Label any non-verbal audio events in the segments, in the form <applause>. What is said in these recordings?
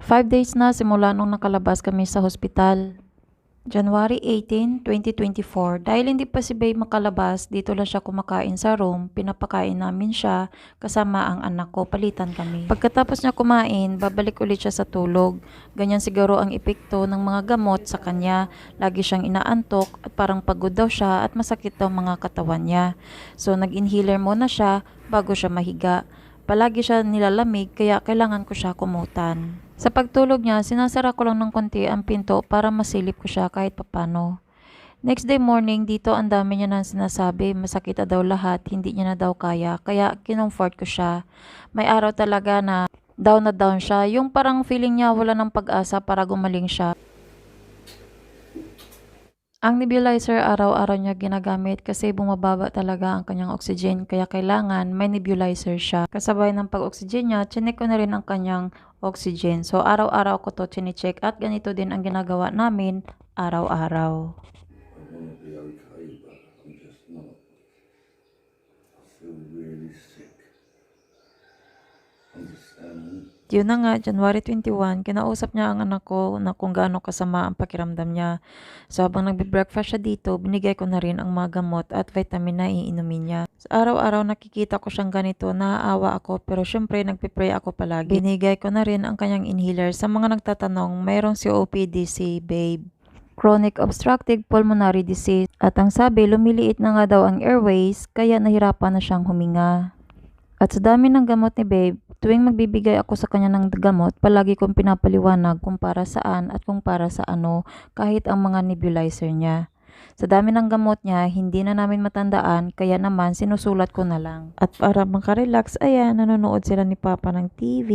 Five days na simula nung nakalabas kami sa hospital. January 18, 2024. Dahil hindi pa si Babe makalabas, dito lang siya kumakain sa room. Pinapakain namin siya kasama ang anak ko. Palitan kami. Pagkatapos niya kumain, babalik ulit siya sa tulog. Ganyan siguro ang epekto ng mga gamot sa kanya. Lagi siyang inaantok at parang pagod daw siya at masakit daw mga katawan niya. So nag-inhaler muna siya bago siya mahiga. Palagi siya nilalamig kaya kailangan ko siya kumutan. Sa pagtulog niya, sinasara ko lang ng konti ang pinto para masilip ko siya kahit papano. Next day morning, dito ang dami niya nang sinasabi, masakit daw lahat, hindi niya na daw kaya, kaya kinomfort ko siya. May araw talaga na down na down siya, yung parang feeling niya wala ng pag-asa para gumaling siya. Ang nebulizer araw-araw niya ginagamit kasi bumababa talaga ang kanyang oxygen kaya kailangan may nebulizer siya. Kasabay ng pag-oxygen niya, chinek ko na rin ang kanyang oxygen. So araw-araw ko to chinecheck at ganito din ang ginagawa namin araw-araw. I want to be okay, but I'm just not. I feel really sick. Understand? Yun na nga, January 21, kinausap niya ang anak ko na kung gaano kasama ang pakiramdam niya. So habang nagbe-breakfast siya dito, binigay ko na rin ang mga gamot at vitamin na iinumin niya. Sa araw-araw nakikita ko siyang ganito, naaawa ako pero syempre nagpipray ako palagi. Binigay ko na rin ang kanyang inhaler. Sa mga nagtatanong, mayroong COPD si babe chronic obstructive pulmonary disease at ang sabi lumiliit na nga daw ang airways kaya nahirapan na siyang huminga. At sa dami ng gamot ni Babe, tuwing magbibigay ako sa kanya ng gamot, palagi kong pinapaliwanag kung para saan at kung para sa ano, kahit ang mga nebulizer niya. Sa dami ng gamot niya, hindi na namin matandaan, kaya naman sinusulat ko na lang. At para makarelax, ayan, nanonood sila ni Papa ng TV.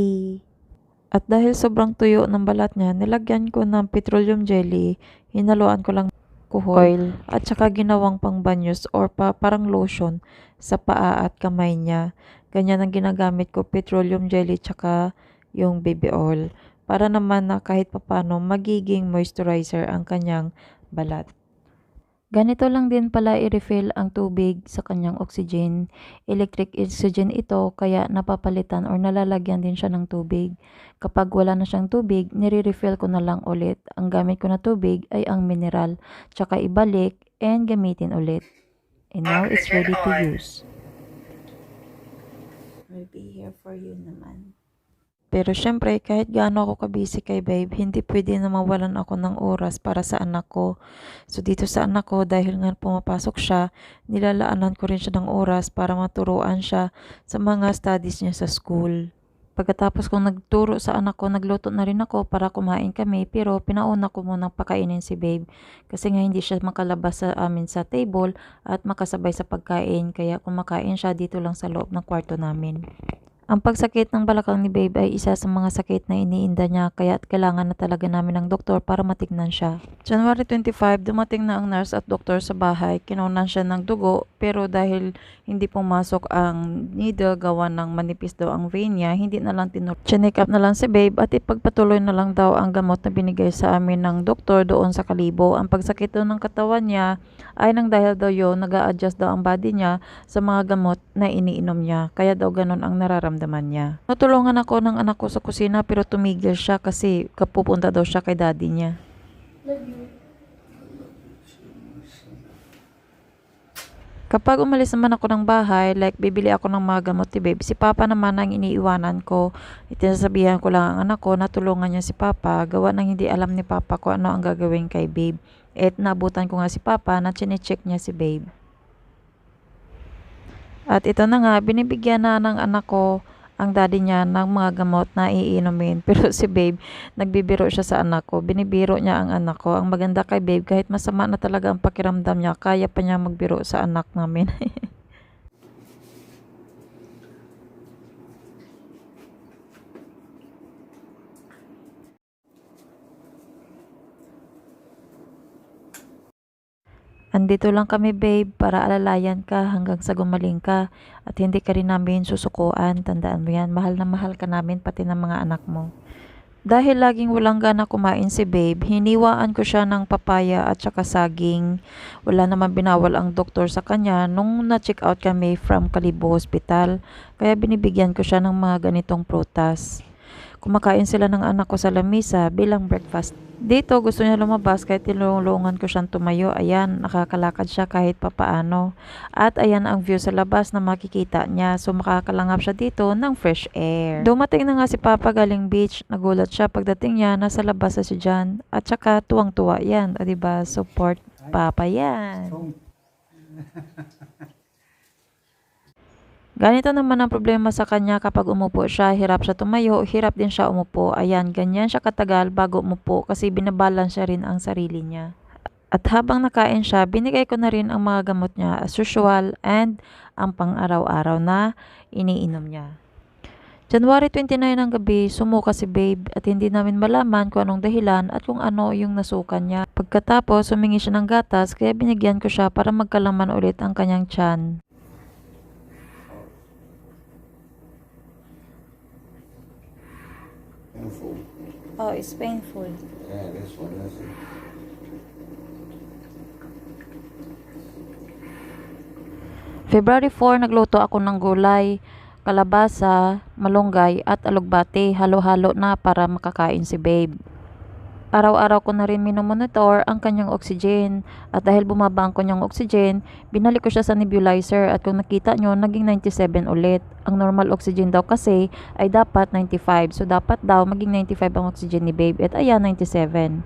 At dahil sobrang tuyo ng balat niya, nilagyan ko ng petroleum jelly, hinaluan ko lang alcohol at saka ginawang pangbanyos or pa, parang lotion sa paa at kamay niya. Ganyan ang ginagamit ko, petroleum jelly tsaka yung baby oil. Para naman na kahit papano magiging moisturizer ang kanyang balat. Ganito lang din pala i-refill ang tubig sa kanyang oxygen. Electric oxygen ito kaya napapalitan or nalalagyan din siya ng tubig. Kapag wala na siyang tubig, nire-refill ko na lang ulit. Ang gamit ko na tubig ay ang mineral. Tsaka ibalik and gamitin ulit. And now it's ready to use. I'll be here for you naman. Pero syempre, kahit gaano ako kabisi kay babe, hindi pwede na mawalan ako ng oras para sa anak ko. So dito sa anak ko, dahil nga pumapasok siya, nilalaanan ko rin siya ng oras para maturuan siya sa mga studies niya sa school. Pagkatapos kong nagturo sa anak ko, nagluto na rin ako para kumain kami pero pinauna ko munang pakainin si babe kasi nga hindi siya makalabas sa amin sa table at makasabay sa pagkain kaya kumakain siya dito lang sa loob ng kwarto namin. Ang pagsakit ng balakang ni Babe ay isa sa mga sakit na iniinda niya kaya kailangan na talaga namin ng doktor para matignan siya. January 25, dumating na ang nurse at doktor sa bahay. Kinunan siya ng dugo pero dahil hindi pumasok ang needle gawa ng manipis daw ang vein niya, hindi na lang tinur. Chinek up na lang si Babe at ipagpatuloy na lang daw ang gamot na binigay sa amin ng doktor doon sa Kalibo. Ang pagsakit daw ng katawan niya ay nang dahil daw yun, nag adjust daw ang body niya sa mga gamot na iniinom niya. Kaya daw ganun ang nararamdaman niya. Natulungan ako ng anak ko sa kusina pero tumigil siya kasi kapupunta daw siya kay daddy niya. Kapag umalis naman ako ng bahay, like bibili ako ng mga gamot ni babe, si Papa naman ang iniiwanan ko. Itinasabihan ko lang ang anak ko na tulungan niya si Papa, gawa ng hindi alam ni Papa kung ano ang gagawin kay babe. At nabutan ko nga si Papa na chinecheck niya si babe. At ito na nga, binibigyan na ng anak ko ang daddy niya ng mga gamot na iinumin. <laughs> Pero si babe, nagbibiro siya sa anak ko. Binibiro niya ang anak ko. Ang maganda kay babe, kahit masama na talaga ang pakiramdam niya, kaya pa niya magbiro sa anak namin. <laughs> Andito lang kami babe para alalayan ka hanggang sa gumaling ka at hindi ka rin namin susukuan. Tandaan mo yan, mahal na mahal ka namin pati ng mga anak mo. Dahil laging walang gana kumain si babe, hiniwaan ko siya ng papaya at saka saging. Wala naman binawal ang doktor sa kanya nung na-check out kami from Kalibo Hospital. Kaya binibigyan ko siya ng mga ganitong prutas. Kumakain sila ng anak ko sa lamisa bilang breakfast. Dito gusto niya lumabas kahit tinulungan ko siyang tumayo. Ayan, nakakalakad siya kahit papaano. At ayan ang view sa labas na makikita niya. So makakalangap siya dito ng fresh air. Dumating na nga si Papa galing beach. Nagulat siya pagdating niya. Nasa labas na siya dyan. At saka tuwang-tuwa yan. O diba? Support Papa yan. <laughs> Ganito naman ang problema sa kanya kapag umupo siya, hirap siya tumayo, hirap din siya umupo. Ayan, ganyan siya katagal bago umupo kasi binabalance siya rin ang sarili niya. At habang nakain siya, binigay ko na rin ang mga gamot niya as usual and ang pang-araw-araw na iniinom niya. January 29 ng gabi, sumuka si babe at hindi namin malaman kung anong dahilan at kung ano yung nasukan niya. Pagkatapos, humingi siya ng gatas kaya binigyan ko siya para magkalaman ulit ang kanyang tiyan. Painful. Oh, it's painful. Yeah, this one is. February 4, nagluto ako ng gulay, kalabasa, malunggay at alugbate. Halo-halo na para makakain si babe. Araw-araw ko na rin minomonitor ang kanyang oxygen at dahil bumaba ang kanyang oxygen, binalik ko siya sa nebulizer at kung nakita nyo, naging 97 ulit. Ang normal oxygen daw kasi ay dapat 95. So dapat daw maging 95 ang oxygen ni babe at ayan 97.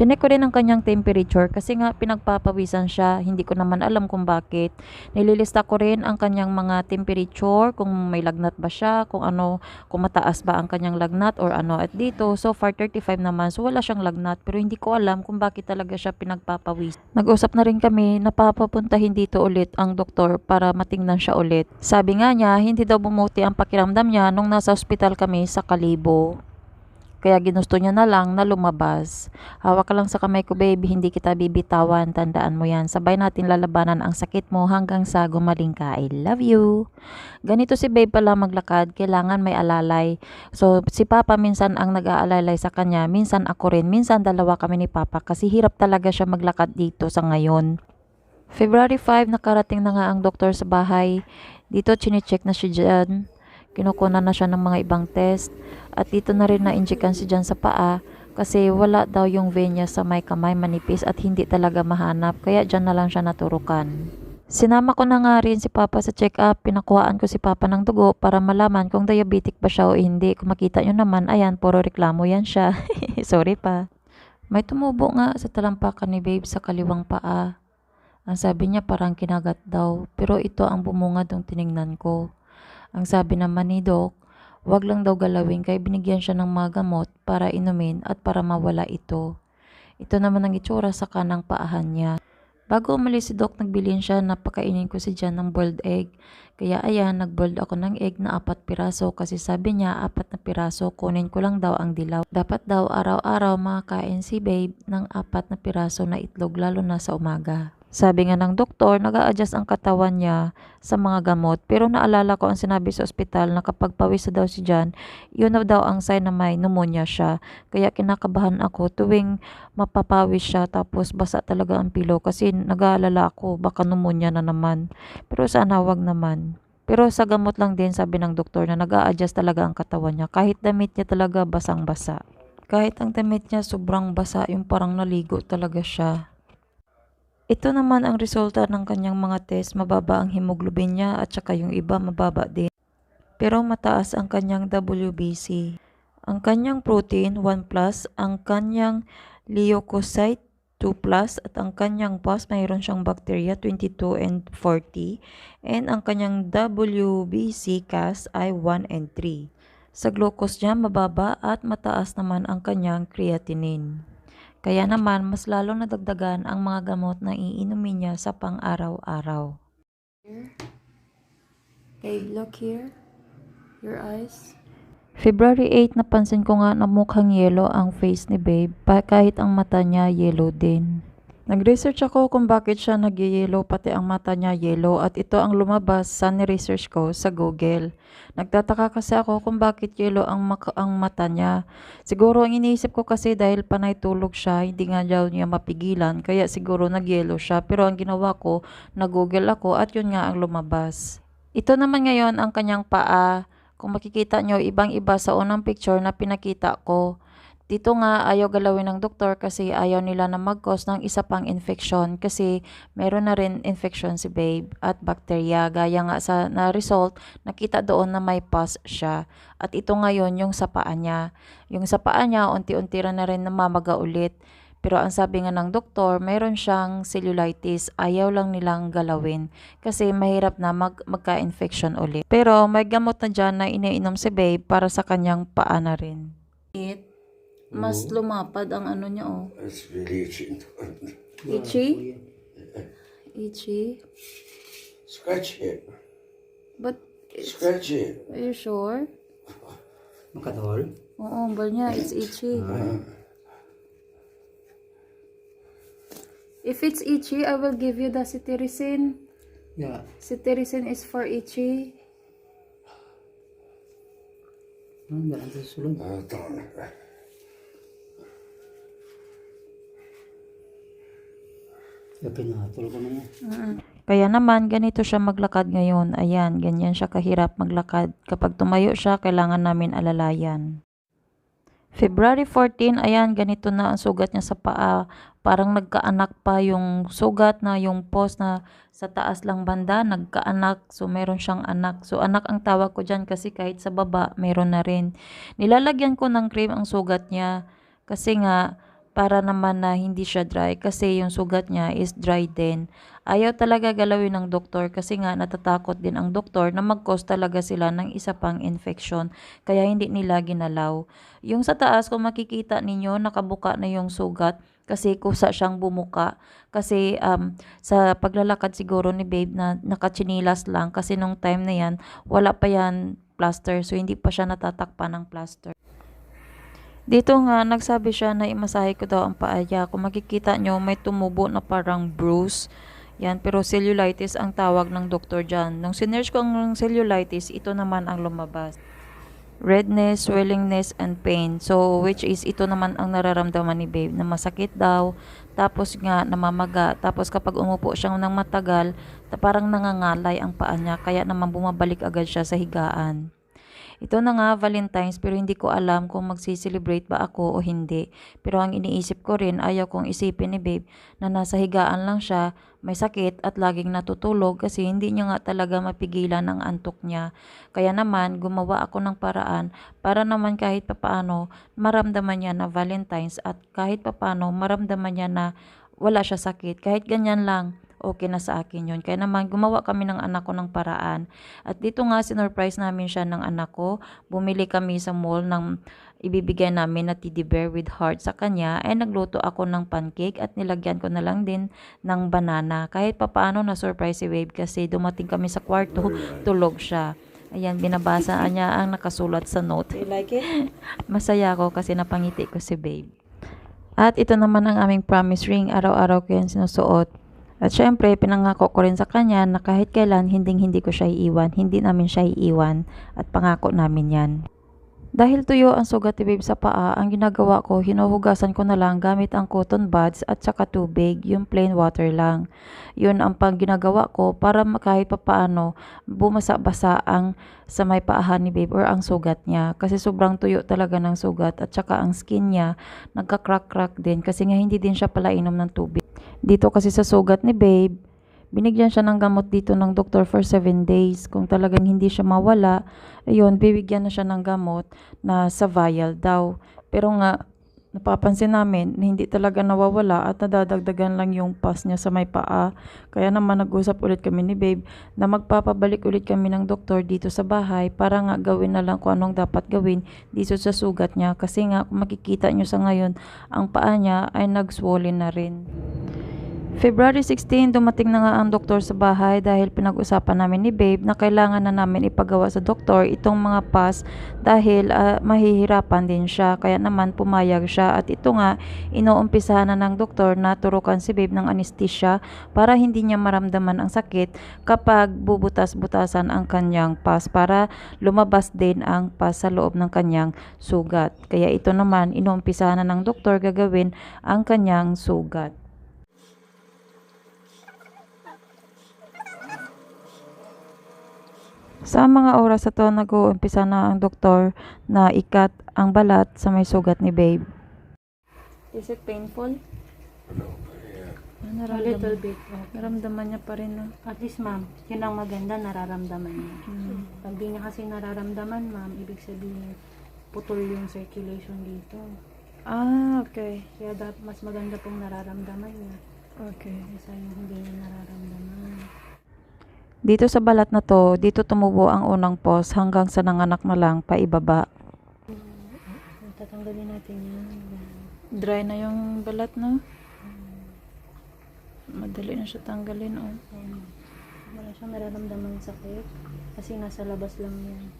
Chinek ko rin ang kanyang temperature kasi nga pinagpapawisan siya. Hindi ko naman alam kung bakit. Nililista ko rin ang kanyang mga temperature, kung may lagnat ba siya, kung ano, kung mataas ba ang kanyang lagnat or ano. At dito, so far 35 naman, so wala siyang lagnat. Pero hindi ko alam kung bakit talaga siya pinagpapawis. Nag-usap na rin kami na papapuntahin dito ulit ang doktor para matingnan siya ulit. Sabi nga niya, hindi daw bumuti ang pakiramdam niya nung nasa ospital kami sa Kalibo. Kaya ginusto niya na lang na lumabas. Hawak lang sa kamay ko, baby. Hindi kita bibitawan. Tandaan mo yan. Sabay natin lalabanan ang sakit mo hanggang sa gumaling ka. I love you. Ganito si babe pala maglakad. Kailangan may alalay. So, si Papa minsan ang nag-aalalay sa kanya. Minsan ako rin. Minsan dalawa kami ni Papa. Kasi hirap talaga siya maglakad dito sa ngayon. February 5, nakarating na nga ang doktor sa bahay. Dito, chinecheck na siya dyan. Kinukuna na siya ng mga ibang test. At dito na rin na-injectan si dyan sa paa. Kasi wala daw yung vein niya sa may kamay manipis at hindi talaga mahanap. Kaya dyan na lang siya naturukan. Sinama ko na nga rin si Papa sa check-up. Pinakuhaan ko si Papa ng dugo para malaman kung diabetic ba siya o hindi. Kung makita nyo naman, ayan, puro reklamo yan siya. <laughs> Sorry pa. May tumubo nga sa talampakan ni Babe sa kaliwang paa. Ang sabi niya parang kinagat daw. Pero ito ang bumungad nung tiningnan ko. Ang sabi naman ni Doc, wag lang daw galawin kaya binigyan siya ng mga gamot para inumin at para mawala ito. Ito naman ang itsura sa kanang paahan niya. Bago umalis si Doc, nagbilin siya na pakainin ko si Jan ng boiled egg. Kaya ayan, nagboiled ako ng egg na apat piraso kasi sabi niya apat na piraso, kunin ko lang daw ang dilaw. Dapat daw araw-araw makakain si babe ng apat na piraso na itlog lalo na sa umaga. Sabi nga ng doktor, nag adjust ang katawan niya sa mga gamot. Pero naalala ko ang sinabi sa ospital na kapag pawis daw si Jan, yun daw ang sign na may pneumonia siya. Kaya kinakabahan ako tuwing mapapawis siya tapos basa talaga ang pilo kasi nag-aalala ako baka pneumonia na naman. Pero sana wag naman. Pero sa gamot lang din sabi ng doktor na nag adjust talaga ang katawan niya. Kahit damit niya talaga basang-basa. Kahit ang damit niya sobrang basa, yung parang naligo talaga siya. Ito naman ang resulta ng kanyang mga test. Mababa ang hemoglobin niya at saka yung iba mababa din. Pero mataas ang kanyang WBC. Ang kanyang protein 1 plus, ang kanyang leukocyte 2 plus at ang kanyang pus mayroon siyang bacteria 22 and 40 and ang kanyang WBC cas ay 1 and 3. Sa glucose niya mababa at mataas naman ang kanyang creatinine. Kaya naman, mas lalo nadagdagan ang mga gamot na iinumin niya sa pang-araw-araw. Babe, look here. Your eyes. February 8, napansin ko nga na mukhang yellow ang face ni Babe, kahit ang mata niya yellow din. Nag-research ako kung bakit siya nag-yellow pati ang mata niya yellow at ito ang lumabas sa ni-research ko sa Google. Nagtataka kasi ako kung bakit yellow ang, ang mata niya. Siguro ang iniisip ko kasi dahil panay tulog siya, hindi nga daw niya mapigilan, kaya siguro nag-yellow siya. Pero ang ginawa ko, nag-google ako at yun nga ang lumabas. Ito naman ngayon ang kanyang paa. Kung makikita nyo, ibang-iba sa unang picture na pinakita ko. Dito nga, ayaw galawin ng doktor kasi ayaw nila na mag-cause ng isa pang infection kasi meron na rin infection si babe at bacteria. Gaya nga sa na-result, nakita doon na may pus siya. At ito ngayon yung sa paa niya. Yung sa paa niya, unti-unti na rin namamaga ulit. Pero ang sabi nga ng doktor, mayroon siyang cellulitis, ayaw lang nilang galawin kasi mahirap na mag magka-infection ulit. Pero may gamot na dyan na iniinom si babe para sa kanyang paa na rin. It, mas lumapad ang ano niya oh. It's really itching. Itchy? Itchy? Scratch it. But, it's, Scratch it. are you sure? Makatol? Oo, ba niya, it's itchy. If it's itchy, I will give you the cetirizine. Yeah. Cetirizine is for itchy. Ano ba ang susunod? Oh, darn it. Kaya pinatol ko na niya. Kaya naman, ganito siya maglakad ngayon. Ayan, ganyan siya kahirap maglakad. Kapag tumayo siya, kailangan namin alalayan. February 14, ayan, ganito na ang sugat niya sa paa. Parang nagkaanak pa yung sugat na yung post na sa taas lang banda, nagkaanak. So, meron siyang anak. So, anak ang tawag ko dyan kasi kahit sa baba, meron na rin. Nilalagyan ko ng cream ang sugat niya kasi nga, para naman na hindi siya dry kasi yung sugat niya is dry din. Ayaw talaga galawin ng doktor kasi nga natatakot din ang doktor na mag-cause talaga sila ng isa pang infection kaya hindi nila ginalaw. Yung sa taas kung makikita ninyo nakabuka na yung sugat kasi kusa siyang bumuka kasi um, sa paglalakad siguro ni babe na nakachinilas lang kasi nung time na yan wala pa yan plaster so hindi pa siya natatakpan ng plaster. Dito nga, nagsabi siya na imasahe ko daw ang paa niya. Kung makikita nyo, may tumubo na parang bruise. Yan, pero cellulitis ang tawag ng doktor dyan. Nung sinerge ko ang cellulitis, ito naman ang lumabas. Redness, swellingness, and pain. So, which is, ito naman ang nararamdaman ni babe, na masakit daw, tapos nga, namamaga, tapos kapag umupo siya ng matagal, ta- parang nangangalay ang paa niya, kaya naman bumabalik agad siya sa higaan. Ito na nga, Valentine's, pero hindi ko alam kung magsi-celebrate ba ako o hindi. Pero ang iniisip ko rin, ayaw kong isipin ni babe na nasa higaan lang siya, may sakit at laging natutulog kasi hindi niya nga talaga mapigilan ang antok niya. Kaya naman, gumawa ako ng paraan para naman kahit papaano maramdaman niya na Valentine's at kahit papaano maramdaman niya na wala siya sakit. Kahit ganyan lang, okay na sa akin yun. Kaya naman, gumawa kami ng anak ko ng paraan. At dito nga, sinurprise namin siya ng anak ko. Bumili kami sa mall ng ibibigay namin na teddy bear with heart sa kanya. Ay nagluto ako ng pancake at nilagyan ko na lang din ng banana. Kahit papaano na-surprise si Babe kasi dumating kami sa kwarto, tulog siya. Ayan, binabasa niya ang nakasulat sa note. You like it? <laughs> Masaya ako kasi napangiti ko si Babe. At ito naman ang aming promise ring. Araw-araw ko yan sinusuot. At syempre, pinangako ko rin sa kanya na kahit kailan, hinding-hindi ko siya iiwan. Hindi namin siya iiwan. At pangako namin yan. Dahil tuyo ang sugat ni Babe sa paa, ang ginagawa ko, hinuhugasan ko na lang gamit ang cotton buds at saka tubig, yung plain water lang. Yun ang pang ginagawa ko para kahit papaano bumasa-basa ang sa may paahan ni Babe or ang sugat niya. Kasi sobrang tuyo talaga ng sugat at saka ang skin niya nagka-crack-crack din kasi nga hindi din siya pala inom ng tubig. Dito kasi sa sugat ni Babe, binigyan siya ng gamot dito ng doktor for 7 days. Kung talagang hindi siya mawala, ayun, bibigyan na siya ng gamot na sa vial daw. Pero nga, napapansin namin na hindi talaga nawawala at nadadagdagan lang yung pus niya sa may paa. Kaya naman nag-usap ulit kami ni Babe na magpapabalik ulit kami ng doktor dito sa bahay para nga gawin na lang kung anong dapat gawin dito sa sugat niya. Kasi nga makikita nyo sa ngayon, ang paa niya ay nag-swollen na rin. February 16, dumating na nga ang doktor sa bahay dahil pinag-usapan namin ni Babe na kailangan na namin ipagawa sa doktor itong mga pas dahil ah, mahihirapan din siya. Kaya naman pumayag siya at ito nga inuumpisahan na ng doktor na turukan si Babe ng anesthesia para hindi niya maramdaman ang sakit kapag bubutas-butasan ang kanyang pas para lumabas din ang pas sa loob ng kanyang sugat. Kaya ito naman inuumpisahan na ng doktor gagawin ang kanyang sugat. Sa mga oras na to, nag-uumpisa na ang doktor na ikat ang balat sa may sugat ni babe. Is it painful? No, yeah. Ah, A little bit. okay. Naramdaman niya pa rin na. At least ma'am, yun ang maganda, nararamdaman niya. Hmm. Pag di niya kasi nararamdaman ma'am, ibig sabihin putol yung circulation dito. Ah, okay. Kaya dapat mas maganda pong nararamdaman niya Okay. kaysa yung hindi niya nararamdaman. Dito sa balat na to, dito tumubo ang unang pos hanggang sa nanganak na lang paibaba. Tatanggalin natin yan. Dry na yung balat na. Madali na siya tanggalin, oh. Wala siyang nararamdaman sakit kasi nasa labas lang yan.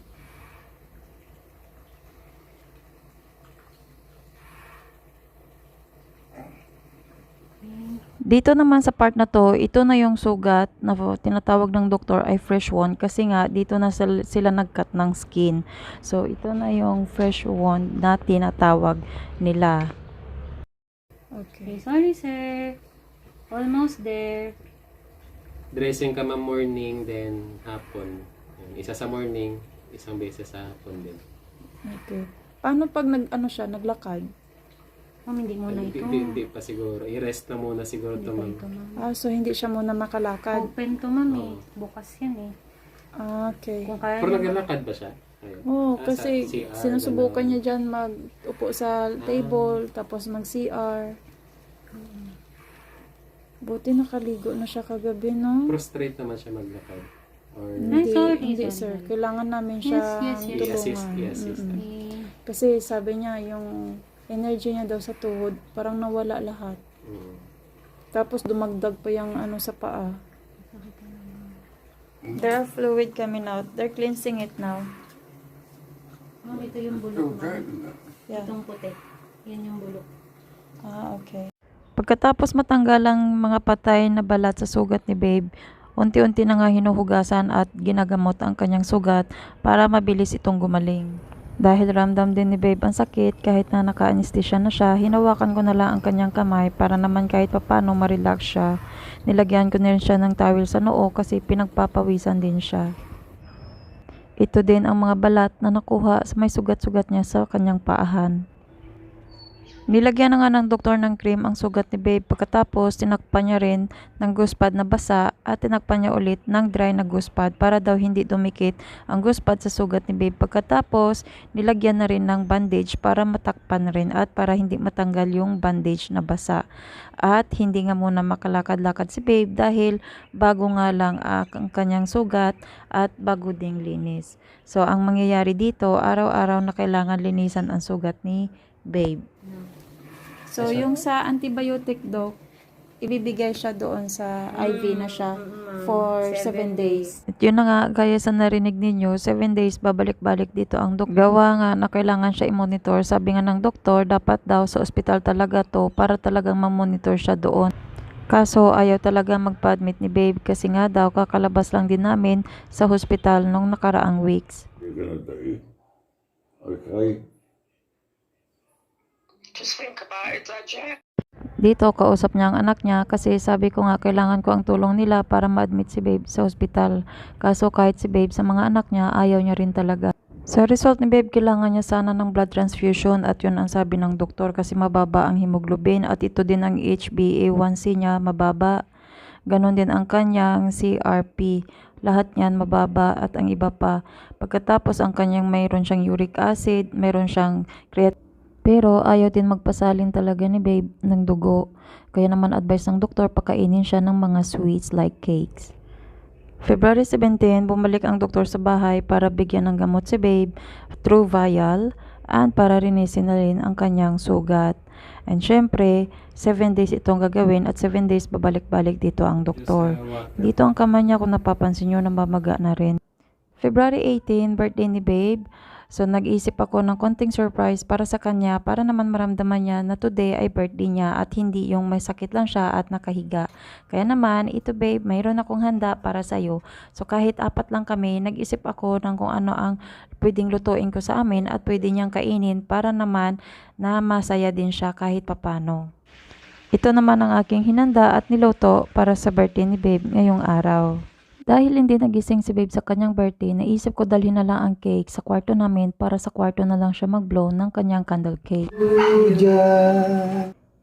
Dito naman sa part na to, ito na yung sugat na tinatawag ng doktor ay fresh wound kasi nga dito na sil- sila nagcut ng skin. So ito na yung fresh wound na tinatawag nila. Okay, sorry sir. Almost there. Dressing ka ma'am morning, then hapon. Isa sa morning, isang beses sa hapon din. Okay. Paano pag nag ano siya, naglakad? Ma'am, hindi muna Hindi, ito. hindi, hindi pa siguro. I-rest na muna siguro Hindi to pa ma'am. ito ma'am. Ah, so hindi siya muna makalakad. Open to ma'am eh. Bukas yan eh. Ah, okay. Kung kaya Pero niya- naglalakad ba siya? Ayun. Oo, Ah, sa kasi CR, sinusubukan ganun. niya dyan mag-upo sa table, tapos mag-CR. Buti nakaligo na siya kagabi, no? Prostrate naman siya maglakad. Or Hindi, sorry, hindi sorry. sir. Kailangan namin siya Yes, yes, yes. i-assist, tulungan. i-assist. Mm-mm. Eh, Kasi sabi niya, yung energy niya daw sa tuhod, parang nawala lahat. Mm. Tapos dumagdag pa yung ano sa paa. There are fluid coming out. They're cleansing it now. ma'am, ito yung bulok ma'am. that. Yeah. Itong puti. Yan yung bulok. Ah, okay. Pagkatapos matanggal ang mga patay na balat sa sugat ni Babe, unti-unti na nga hinuhugasan at ginagamot ang kanyang sugat para mabilis itong gumaling. Dahil ramdam din ni Babe ang sakit kahit na naka-anesthesia na siya, hinawakan ko na lang ang kanyang kamay para naman kahit papano ma-relax siya. Nilagyan ko na rin siya ng towel sa noo kasi pinagpapawisan din siya. Ito din ang mga balat na nakuha sa may sugat-sugat niya sa kanyang paahan. Nilagyan na nga ng doktor ng cream ang sugat ni Babe pagkatapos tinakpan niya rin ng guspad na basa at tinakpan niya ulit ng dry na guspad para daw hindi dumikit ang guspad sa sugat ni Babe. Pagkatapos nilagyan na rin ng bandage para matakpan rin at para hindi matanggal yung bandage na basa. At hindi nga muna makalakad-lakad si Babe dahil bago nga lang ah, ang kanyang sugat at bago ding linis. So ang mangyayari dito, araw-araw na kailangan linisan ang sugat ni Babe. So, yung sa antibiotic doc, ibibigay siya doon sa IV na siya for 7 days. At yun na nga, gaya sa narinig ninyo, 7 days babalik-balik dito ang doc. Gawa nga na kailangan siya i-monitor. Sabi nga ng doktor, dapat daw sa ospital talaga to para talagang ma-monitor siya doon. Kaso ayaw talaga magpa-admit ni Babe kasi nga daw kakalabas lang din namin sa hospital nung nakaraang weeks. You're gonna do. Okay? Dito, kausap niya ang anak niya kasi sabi ko nga kailangan ko ang tulong nila para ma-admit si Babe sa ospital. Kaso kahit si Babe sa mga anak niya, ayaw niya rin talaga. Sa result ni Babe, kailangan niya sana ng blood transfusion at yun ang sabi ng doktor kasi mababa ang hemoglobin at ito din ang HbA1c niya mababa. Ganon din ang kanyang CRP. Lahat niyan mababa at ang iba pa. Pagkatapos ang kanyang mayroon siyang uric acid, mayroon siyang creatinine pero ayaw din magpasalin talaga ni babe ng dugo. Kaya naman advice ng doktor pakainin siya ng mga sweets like cakes. February 17, bumalik ang doktor sa bahay para bigyan ng gamot si babe through vial and para rinisin na rin ang kanyang sugat. And syempre, 7 days itong gagawin at 7 days babalik-balik dito ang doktor. Dito ang kamay niya kung napapansin nyo namamaga na rin. February 18, birthday ni Babe. So, nag-isip ako ng konting surprise para sa kanya para naman maramdaman niya na today ay birthday niya at hindi yung may sakit lang siya at nakahiga. Kaya naman, ito babe, mayroon akong handa para sa'yo. So, kahit apat lang kami, nag-isip ako ng kung ano ang pwedeng lutuin ko sa amin at pwede niyang kainin para naman na masaya din siya kahit papano. Ito naman ang aking hinanda at niluto para sa birthday ni Babe ngayong araw. Dahil hindi nagising si babe sa kanyang birthday, naisip ko dalhin na lang ang cake sa kwarto namin para sa kwarto na lang siya mag-blow ng kanyang candle cake.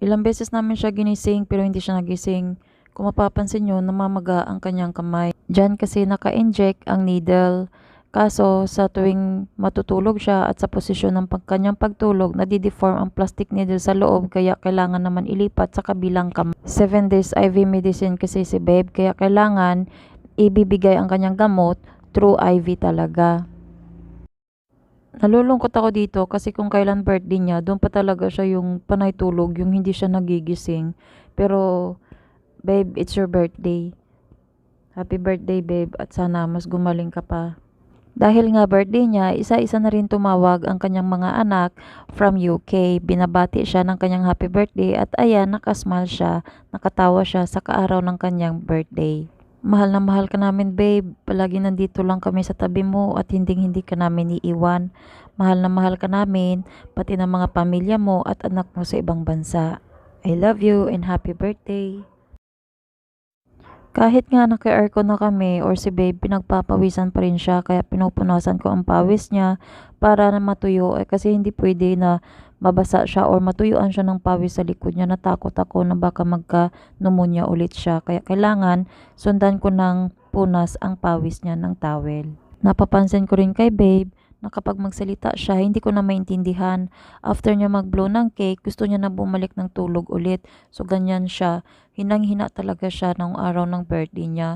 Ilang beses namin siya ginising pero hindi siya nagising. Kung mapapansin nyo, namamaga ang kanyang kamay. Diyan kasi naka-inject ang needle. Kaso sa tuwing matutulog siya at sa posisyon ng kanyang pagtulog, nadideform ang plastic needle sa loob kaya kailangan naman ilipat sa kabilang kamay. 7 days IV medicine kasi si babe kaya kailangan ibibigay ang kanyang gamot through IV talaga. Nalulungkot ako dito kasi kung kailan birthday niya, doon pa talaga siya yung panay tulog, yung hindi siya nagigising. Pero, babe, it's your birthday. Happy birthday, babe, at sana mas gumaling ka pa. Dahil nga birthday niya, isa-isa na rin tumawag ang kanyang mga anak from UK. Binabati siya ng kanyang happy birthday at ayan, nakasmile siya, nakatawa siya sa kaaraw ng kanyang birthday. Mahal na mahal ka namin, babe. Palagi nandito lang kami sa tabi mo at hindi hindi ka namin iiwan. Mahal na mahal ka namin, pati ng mga pamilya mo at anak mo sa ibang bansa. I love you and happy birthday. Kahit nga naka-aircon na kami or si babe, pinagpapawisan pa rin siya kaya pinupunasan ko ang pawis niya para na matuyo eh, kasi hindi pwede na mabasa siya or matuyuan siya ng pawis sa likod niya. Natakot ako na baka magka-pneumonia ulit siya kaya kailangan sundan ko ng punas ang pawis niya ng towel. Napapansin ko rin kay babe na magsalita siya, hindi ko na maintindihan. After niya mag-blow ng cake, gusto niya na bumalik ng tulog ulit. So, ganyan siya. Hinang-hina talaga siya ng araw ng birthday niya.